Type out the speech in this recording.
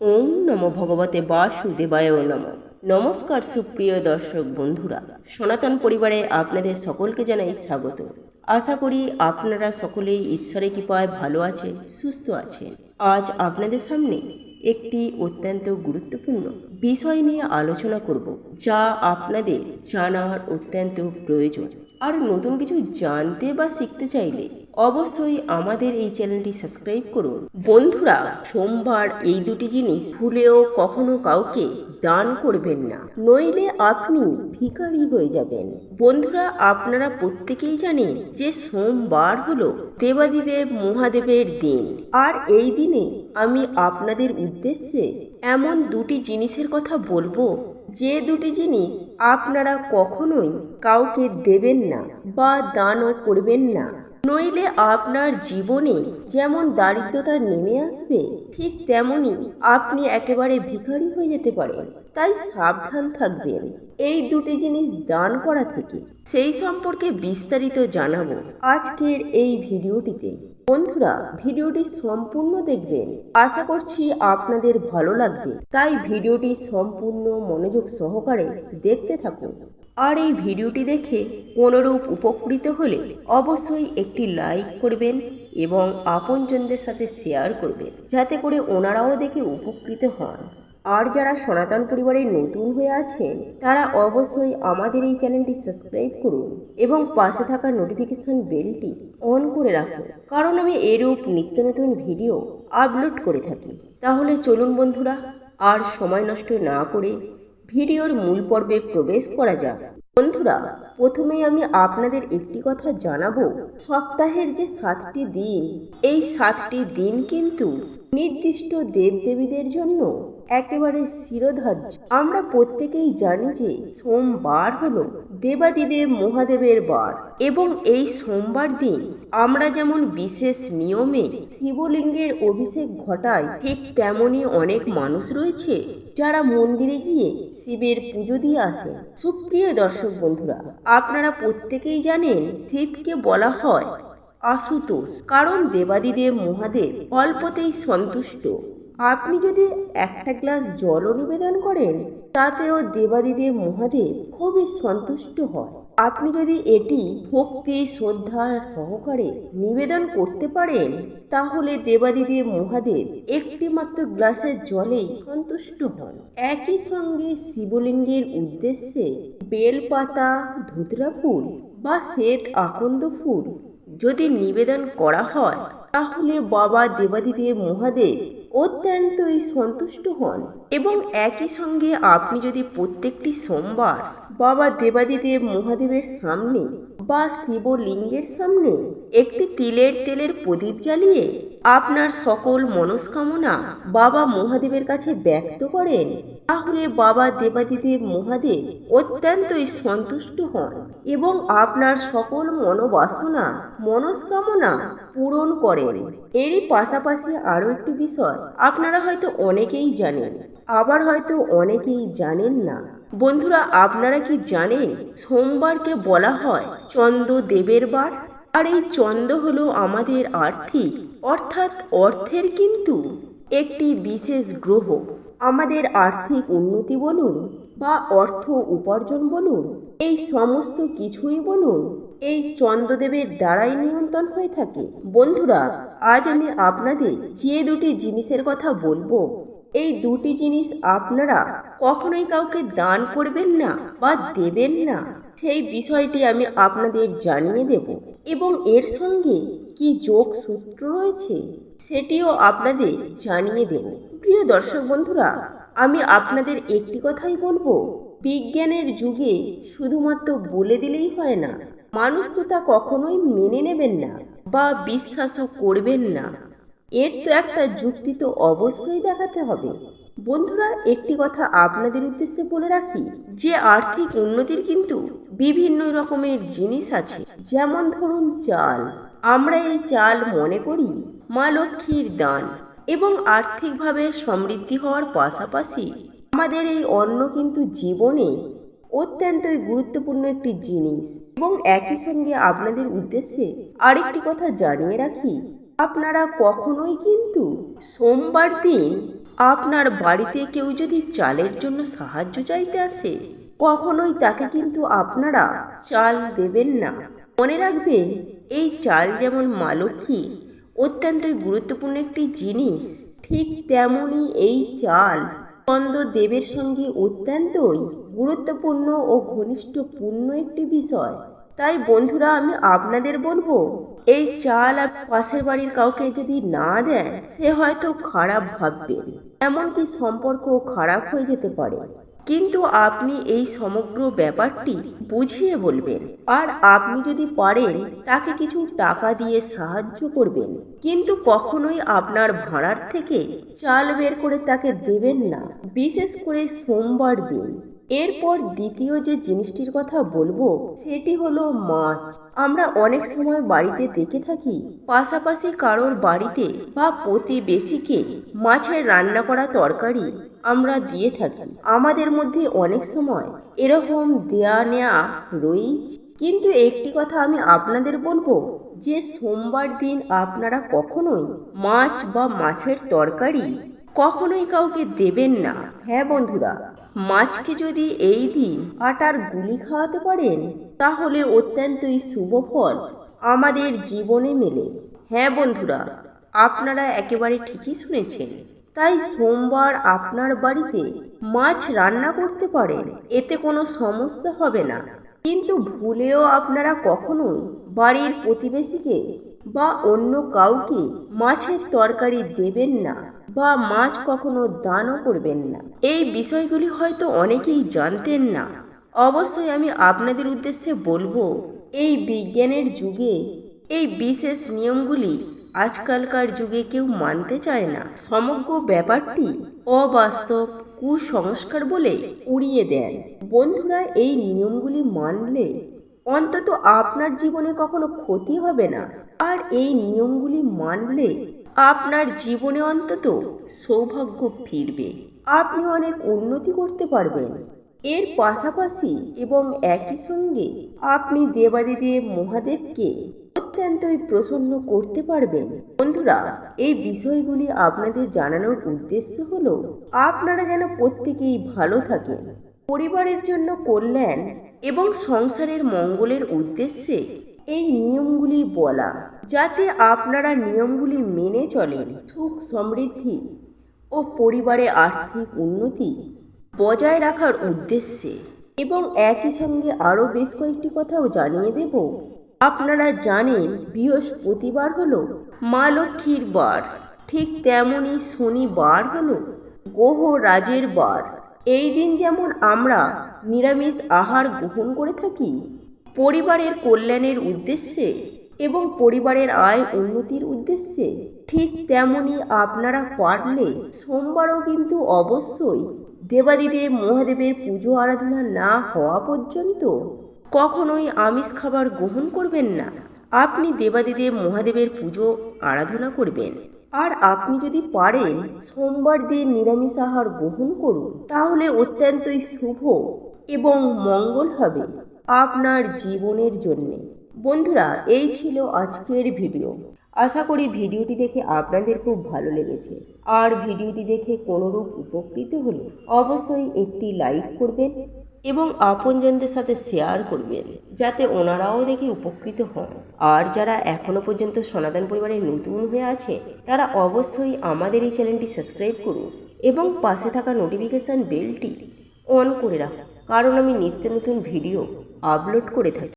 ওম নম ভগবতে বাসুদেবায় নম। নমস্কার সুপ্রিয় দর্শক বন্ধুরা। সনাতন পরিবারে আপনাদের সকলকে জানাই স্বাগত। আশা করি আপনারা সকলেই ঈশ্বরের কৃপায় ভালো আছেন, সুস্থ আছেন। আজ আপনাদের সামনে একটি অত্যন্ত গুরুত্বপূর্ণ বিষয় নিয়ে আলোচনা করব, যা আপনাদের জানার অত্যন্ত প্রয়োজন। আর নতুন কিছু জানতে বা শিখতে চাইলে অবশ্যই আমাদের এই চ্যানেলটি সাবস্ক্রাইব করুন। বন্ধুরা, সোমবার এই দুটি জিনিস ভুলেও কখনো কাউকে দান করবেন না। নইলে আপনি ভিকারি হয়ে যাবেন। বন্ধুরা, আপনারা প্রত্যেকেই জানেন যে সোমবার হলো দেবাদিদেব মহাদেবের দিন। আর এই দিনে আমি আপনাদের উদ্দেশ্যে এমন দুটি জিনিসের কথা বলব। যে দুটি জিনিস আপনারা কখনোই কাউকে দেবেন না বা দানও করবেন না। নইলে আপনার জীবনে যেমন দারিদ্রতা নেমে আসবে, ঠিক তেমনই আপনি একেবারে ভিখারি হয়ে যেতে পারেন। তাই সাবধান থাকবেন। এই দুটি জিনিস দান করা থেকে। সেই সম্পর্কে বিস্তারিত জানাব আজকের এই ভিডিওটিতে। বন্ধুরা, ভিডিওটি সম্পূর্ণ দেখবেন। আশা করছি আপনাদের ভালো লাগবে। তাই ভিডিওটি সম্পূর্ণ মনোযোগ সহকারে দেখতে থাকুন। আর এই ভিডিওটি দেখে কোনোরূপ উপকৃত হলে অবশ্যই একটি লাইক করবেন এবং আপনজনদের সাথে শেয়ার করবেন, যাতে করে ওনারাও দেখে উপকৃত হন। আর যারা সনাতন পরিবারে নতুন হয়ে আছেন, তারা অবশ্যই আমাদের এই চ্যানেলটি সাবস্ক্রাইব করুন এবং পাশে থাকা নোটিফিকেশন বেলটি অন করে রাখুন। কারণ আমি এরূপ নিত্য নতুন ভিডিও আপলোড করে থাকি। তাহলে চলুন বন্ধুরা, আর সময় নষ্ট না করে ভিডিওর মূল পর্বে প্রবেশ করা যাক। বন্ধুরা প্রথমেই আমি আপনাদের একটি কথা জানাব। সপ্তাহের যে সাতটি দিন, এই সাতটি দিন কিন্তু নির্দিষ্ট দেবদেবীদের জন্য একেবারে শিরোধার্য। আমরা প্রত্যেকেই জানি যে সোমবার হলো দেবাদিদেব মহাদেবের বার এবং এই সোমবার দিন আমরা যেমন বিশেষ নিয়মে শিবলিঙ্গের অভিষেক ঘটাই, ঠিক তেমনই অনেক মানুষ রয়েছে যারা মন্দিরে গিয়ে শিবের পুজো দিয়ে আসে সুপ্রিয় দর্শক বন্ধুরা আপনারা প্রত্যেকেই জানেন শিবকে বলা হয় আশুতোষ, কারণ দেবাদিদেব মহাদেব অল্পতেই সন্তুষ্ট। আপনি যদি একটা গ্লাস জলও নিবেদন করেন, তাতেও দেবাদিদেব মহাদেব খুবই সন্তুষ্ট হয়। আপনি যদি এটি ভক্তি, শ্রদ্ধা সহকারে নিবেদন করতে পারেন, তাহলে দেবাদিদেব মহাদেব একটি মাত্র গ্লাসের জলেই সন্তুষ্ট হন। একই সঙ্গে শিবলিঙ্গের উদ্দেশ্যে বেলপাতা, ধুতরা ফুল বা শ্বেত আকন্দ ফুল যদি নিবেদন করা হয়, তাহলে বাবা দেবাদিদেব মহাদেব অত্যন্তই সন্তুষ্ট হন। এবং একই সঙ্গে আপনি যদি প্রত্যেকটি সোমবার বাবা দেবাদিদেব মহাদেবের সামনে বা শিবলিঙ্গের সামনে একটি তিলের তেলের প্রদীপ জ্বালিয়ে আপনার সকল মনস্কামনা বাবা মহাদেবের কাছে ব্যক্ত করেন, তাহলে বাবা দেবাদিদেব মহাদেব অত্যন্তই সন্তুষ্ট হন এবং আপনার সকল মনোবাসনা, মনস্কামনা পূরণ করেন। এরই পাশাপাশি আরও একটি বিষয় আপনারা হয়তো অনেকেই জানেন, আবার হয়তো অনেকেই জানেন না। বন্ধুরা, আপনারা কি জানেন সোমবারকে বলা হয় চন্দ্র দেবের বার? আর এই চন্দ্র হলো আমাদের আর্থিক, অর্থাৎ অর্থের কিন্তু একটি বিশেষ গ্রহ। আমাদের আর্থিক উন্নতি বলুন বা অর্থ উপার্জন বলুন, এই সমস্ত কিছুই বলুন, এই চন্দ্রদেবের দ্বারাই নিয়ন্ত্রণ হয়ে থাকে। বন্ধুরা, আজ আমি আপনাদের যে দুটি জিনিসের কথা বলব এই দুটি জিনিস আপনারা কখনোই কাউকে দান করবেন না বা দেবেন না। সেই বিষয়টি আমি আপনাদের জানিয়ে দেব। এবং এর সঙ্গে কি যোগ সূত্র রয়েছে, সেটিও আপনাদের জানিয়ে দেব। প্রিয় দর্শক বন্ধুরা, আমি আপনাদের একটি কথাই বলব। বিজ্ঞানের যুগে শুধুমাত্র বলে দিলেই হয় না, মানুষ তো তা কখনোই মেনে নেবেন না বা বিশ্বাসও করবেন না। এর তো একটা যুক্তি তো অবশ্যই দেখাতে হবে। বন্ধুরা, একটি কথা আপনাদের উদ্দেশ্যে বলে রাখি, যে আর্থিক উন্নতির কিন্তু বিভিন্ন রকমের জিনিস আছে। যেমন ধরুন চাল। আমরা এই চাল মনে করি মা লক্ষ্মীর দান এবং আর্থিকভাবে সমৃদ্ধি হওয়ার পাশাপাশি আমাদের এই অন্ন কিন্তু জীবনে অত্যন্তই গুরুত্বপূর্ণ একটি জিনিস। এবং একই সঙ্গে আপনাদের উদ্দেশ্যে আরেকটি কথা জানিয়ে রাখি আপনারা কখনোই কিন্তু সোমবার দিন আপনার বাড়িতে কেউ যদি চালের জন্য সাহায্য চাইতে আসে, কখনোই তাকে কিন্তু আপনারা চাল দেবেন না। মনে রাখবেন, এই চাল যেমন মা লক্ষ্মী অত্যন্তই গুরুত্বপূর্ণ একটি জিনিস, ঠিক তেমনই এই চাল স্কন্দ দেবের সঙ্গে অত্যন্তই গুরুত্বপূর্ণ ও ঘনিষ্ঠপূর্ণ একটি বিষয়। তাই বন্ধুরা, আমি আপনাদের বলব এই চাল পাশের বাড়ির কাউকে যদি না দেন সে হয়তো খারাপ ভাববেন এমনকি সম্পর্ক খারাপ হয়ে যেতে পারে। কিন্তু আপনি এই সমগ্র ব্যাপারটি বুঝিয়ে বলবেন। আর আপনি যদি পারেন, তাকে কিছু টাকা দিয়ে সাহায্য করবেন। কিন্তু কখনোই আপনার ভাড়ার থেকে চাল বের করে তাকে দেবেন না। বিশেষ করে সোমবার দিন। এরপর দ্বিতীয় যে জিনিসটির কথা বলব, সেটি হলো মাছ। আমরা অনেক সময় বাড়িতে দেখে থাকি, পাশাপাশি কারোর বাড়িতে বা প্রতিবেশীকে মাছের রান্না করা তরকারি আমরা দিয়ে থাকি। আমাদের মধ্যে অনেক সময় এরকম দেয়া নেয়া রয়েছে। কিন্তু একটি কথা আমি আপনাদের বলব, যে সোমবার দিন আপনারা কখনোই মাছ বা মাছের তরকারি কখনোই কাউকে দেবেন না। হ্যাঁ বন্ধুরা, মাছকে যদি এই দিন আটার গুলি খাওয়াতে পারেন, তাহলে অত্যন্তই শুভ ফল আমাদের জীবনে মেলে। হ্যাঁ বন্ধুরা, আপনারা একেবারে ঠিকই শুনেছেন। তাই সোমবার আপনার বাড়িতে মাছ রান্না করতে পারেন, এতে কোনো সমস্যা হবে না। কিন্তু ভুলেও আপনারা কখনোই বাড়ির প্রতিবেশীকে বা অন্য কাউকে মাছের তরকারি দেবেন না। বা মাছ কখনো দানও করবেন না। এই বিষয়গুলি হয়তো অনেকেই জানতেন না। অবশ্যই আমি আপনাদের উদ্দেশ্যে বলব, এই বিজ্ঞানের যুগে এই বিশেষ নিয়মগুলি আজকালকার যুগে কেউ মানতে চায় না। সমগ্র ব্যাপারটি অবাস্তব, কুসংস্কার বলে উড়িয়ে দেন। বন্ধুরা, এই নিয়মগুলি মানলে অন্তত আপনার জীবনে কখনো ক্ষতি হবে না। আর এই নিয়মগুলি মানলে আপনার জীবনে অন্তত সৌভাগ্য ফিরবে। আপনি অনেক উন্নতি করতে পারবেন। এর পাশাপাশি এবং একই সঙ্গে আপনি দেবাদিদেব মহাদেবকে অত্যন্তই প্রসন্ন করতে পারবেন। বন্ধুরা, এই বিষয়গুলি আপনাদের জানানোর উদ্দেশ্য হলো, আপনারা যেন প্রত্যেকেই ভালো থাকেন। পরিবারের জন্য কল্যাণ এবং সংসারের মঙ্গলের উদ্দেশ্যে এই নিয়মগুলি বলা। যাতে আপনারা নিয়মগুলি মেনে চলেন, সুখ সমৃদ্ধি ও পরিবারে আর্থিক উন্নতি বজায় রাখার উদ্দেশ্যে। এবং একই সঙ্গে আরও বেশ কয়েকটি কথাও জানিয়ে দেব। আপনারা জানেন, বৃহস্পতিবার হলো মা লক্ষ্মীর বার। ঠিক তেমনই শনিবার হলো গ্রহ রাজের বার। এই দিন যেমন আমরা নিরামিষ আহার গ্রহণ করে থাকি, পরিবারের কল্যাণের উদ্দেশ্যে এবং পরিবারের আয় উন্নতির উদ্দেশ্যে ঠিক তেমনি আপনারা পারলে সোমবারও কিন্তু অবশ্যই দেবাদিদেব মহাদেবের পুজো আরাধনা না হওয়া পর্যন্ত কখনোই আমিষ খাবার গ্রহণ করবেন না। আপনি দেবাদিদেব মহাদেবের পুজো আরাধনা করবেন। আর আপনি যদি পারেন সোমবার দিন নিরামিষ আহার গ্রহণ করুন, তাহলে অত্যন্তই শুভ এবং মঙ্গল হবে আপনার জীবনের জন্যে। বন্ধুরা, এই ছিল আজকের ভিডিও। আশা করি ভিডিওটি দেখে আপনাদের খুব ভালো লেগেছে। আর ভিডিওটি দেখে কোনোরূপ উপকৃত হলে অবশ্যই একটি লাইক করবেন এবং আপনজনদের সাথে শেয়ার করবেন, যাতে ওনারাও দেখে উপকৃত হন। আর যারা এখনও পর্যন্ত সনাতন পরিবারে নতুন হয়ে আছে, তারা অবশ্যই আমাদের এই চ্যানেলটি সাবস্ক্রাইব করুন এবং পাশে থাকা নোটিফিকেশান বেলটি অন করে রাখুন। কারণ আমি নিত্য নতুন ভিডিও আপলোড করে থাকি।